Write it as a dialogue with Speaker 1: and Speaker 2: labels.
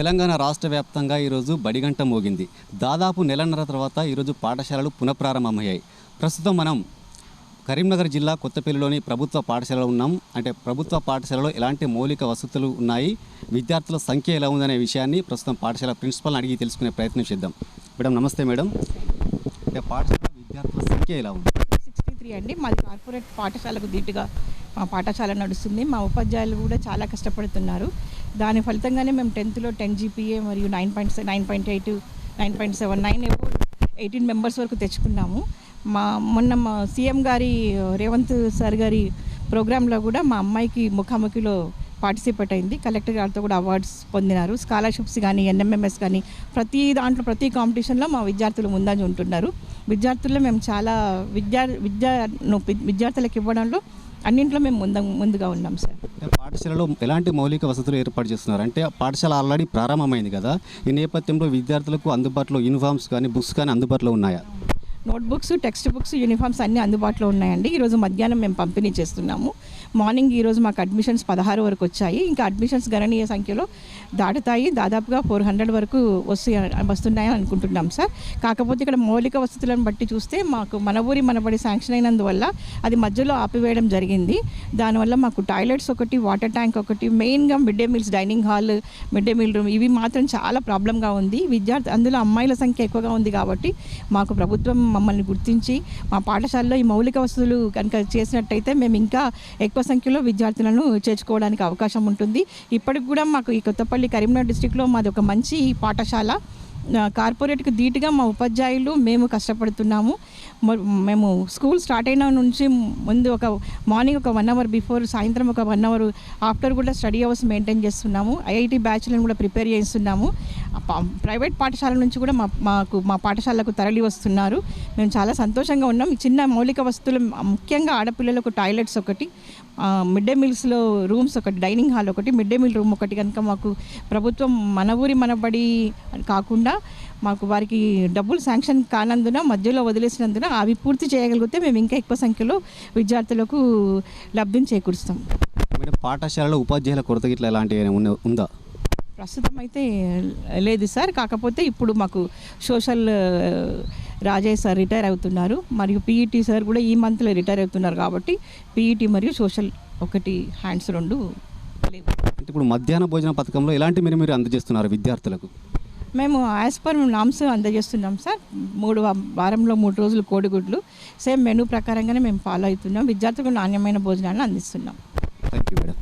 Speaker 1: తెలంగాణ రాష్ట్ర వ్యాప్తంగా ఈరోజు బడిగంట మోగింది. దాదాపు నెలన్నర తర్వాత ఈరోజు పాఠశాలలు పునఃప్రారంభమయ్యాయి. ప్రస్తుతం మనం కరీంనగర్ జిల్లా కొత్తపల్లిలోని ప్రభుత్వ పాఠశాలలో ఉన్నాం. అంటే ప్రభుత్వ పాఠశాలలో ఎలాంటి మౌలిక వసతులు ఉన్నాయి? విద్యార్థుల సంఖ్య ఎలా ఉందనే విషయాన్ని ప్రస్తుతం పాఠశాల ప్రిన్సిపల్ని అడిగి తెలుసుకునే ప్రయత్నం చేద్దాం. మేడం నమస్తే మేడం. అంటే పాఠశాల విద్యార్థుల సంఖ్య ఎలా ఉంది?
Speaker 2: సిక్స్టీ త్రీ అండి. మాది కార్పొరేట్ పాఠశాలకు ధీటుగా మా పాఠశాల నడుస్తుంది. మా ఉపాధ్యాయులు కూడా చాలా కష్టపడుతున్నారు. దాని ఫలితంగానే మేము టెన్త్లో టెన్ జీపీఏ మరియు nine point nine point eight nine point seven nine ఏవో ఎయిటీన్ మెంబర్స్ వరకు తెచ్చుకున్నాము. మా మొన్న మా సీఎం గారి రేవంత్ సార్ గారి ప్రోగ్రాంలో కూడా మా అమ్మాయికి ముఖాముఖిలో పార్టిసిపేట్ అయింది. కలెక్టర్ గారితో కూడా అవార్డ్స్ పొందినారు. స్కాలర్షిప్స్ కానీ ఎన్ఎంఎంఎస్ కానీ ప్రతి దాంట్లో ప్రతి కాంపిటీషన్లో మా విద్యార్థులు ముందంజ ఉంటున్నారు. విద్యార్థుల్లో మేము చాలా విద్యా విద్యా విద్యార్థులకు ఇవ్వడంలో అన్నింట్లో మేము ముందు ముందుగా ఉన్నాం సార్.
Speaker 1: పాఠశాలలో ఎలాంటి మౌలిక వసతులు ఏర్పాటు చేస్తున్నారు? అంటే పాఠశాల ఆల్రెడీ ప్రారంభమైంది కదా? ఈ నేపథ్యంలో విద్యార్థులకు అందుబాటులో యూనిఫామ్స్ కానీ బుక్స్ కానీ అందుబాటులో ఉన్నాయా?
Speaker 2: నోట్బుక్స్ టెక్స్ట్ బుక్స్ యూనిఫామ్స్ అన్నీ అందుబాటులో ఉన్నాయండి. ఈరోజు మధ్యాహ్నం మేము పంపిణీ చేస్తున్నాము. మార్నింగ్ ఈరోజు మాకు అడ్మిషన్స్ పదహారు వరకు వచ్చాయి. ఇంకా అడ్మిషన్స్ గణనీయ సంఖ్యలో దాటుతాయి. దాదాపుగా ఫోర్ హండ్రెడ్ వరకు వస్తాయి వస్తున్నాయని అనుకుంటున్నాం సార్. కాకపోతే ఇక్కడ మౌలిక వసతులను బట్టి చూస్తే మాకు మన ఊరి మనబడి శాంక్షన్ అయినందువల్ల అది మధ్యలో ఆపివేయడం జరిగింది. దానివల్ల మాకు టాయిలెట్స్ ఒకటి వాటర్ ట్యాంక్ ఒకటి మెయిన్గా mid day meals dining hall mid day meal room ఇవి మాత్రం చాలా ప్రాబ్లంగా ఉంది. విద్యార్థి అందులో అమ్మాయిల సంఖ్య ఎక్కువగా ఉంది కాబట్టి మాకు ప్రభుత్వం మమ్మల్ని గుర్తించి మా పాఠశాలలో ఈ మౌలిక వసతులు కనుక చేసినట్టయితే మేము ఇంకా ఎక్కువ సంఖ్యలో విద్యార్థులను చేర్చుకోవడానికి అవకాశం ఉంటుంది. ఇప్పటికి కూడా మాకు ఈ కొత్తపల్లి కరీంనగర్ డిస్టిక్లో మాది ఒక మంచి పాఠశాల. కార్పొరేట్కి ధీటుగా మా ఉపాధ్యాయులు మేము కష్టపడుతున్నాము. మేము స్కూల్ స్టార్ట్ అయిన నుంచి ముందు ఒక మార్నింగ్ ఒక వన్ అవర్ బిఫోర్ సాయంత్రం ఒక వన్ అవర్ ఆఫ్టర్ కూడా స్టడీ అవర్స్ మెయింటైన్ చేస్తున్నాము. ఐఐటి బ్యాచ్లను కూడా ప్రిపేర్ చేస్తున్నాము పా- ప్రైవేట్ పాఠశాల నుంచి కూడా మా మాకు మా పాఠశాలకు తరలి వస్తున్నారు. మేము చాలా సంతోషంగా ఉన్నాం. చిన్న మౌలిక వస్తువులు ముఖ్యంగా ఆడపిల్లలకు టాయిలెట్స్ ఒకటి మిడ్ డే మీల్స్లో రూమ్స్ ఒకటి డైనింగ్ హాల్ ఒకటి మిడ్ డే మీల్ రూమ్ ఒకటి కనుక మాకు ప్రభుత్వం మన ఊరి మనబడి కాకుండా కాకుండా మాకు వారికి డబ్బులు శాంక్షన్ కానందున మధ్యలో వదిలేసినందున అవి పూర్తి చేయగలిగితే మేము ఇంకా ఎక్కువ సంఖ్యలో విద్యార్థులకు లబ్ధిని చేకూరుస్తాం.
Speaker 1: మేడం పాఠశాలలో ఉపాధ్యాయుల కొరత గిట్ల ఎలాంటి ఉన్న- ఉందా?
Speaker 2: ప్రస్తుతం అయితే లేదు సార్. కాకపోతే ఇప్పుడు మాకు సోషల్ రాజయ్య సార్ రిటైర్ అవుతున్నారు. మరియు పీఈటీ సార్ కూడా ఈ మంత్లో రిటైర్ అవుతున్నారు కాబట్టి పీఈటీ మరియు సోషల్ ఒకటి హ్యాండ్స్ రెండు లేవు.
Speaker 1: ఇప్పుడు మధ్యాహ్న భోజన పథకంలో ఎలాంటి మీరు మీరు అందజేస్తున్నారు విద్యార్థులకు?
Speaker 2: మేము యాజ్ పర్ నామ్స్ అందజేస్తున్నాం సార్. మూడు వారంలో మూడు రోజులు కోడిగుడ్లు. సేమ్ మెనూ ప్రకారంగానే మేము ఫాలో అవుతున్నాం. విద్యార్థులకు నాణ్యమైన భోజనాన్ని అందిస్తున్నాం.
Speaker 1: Thank you madam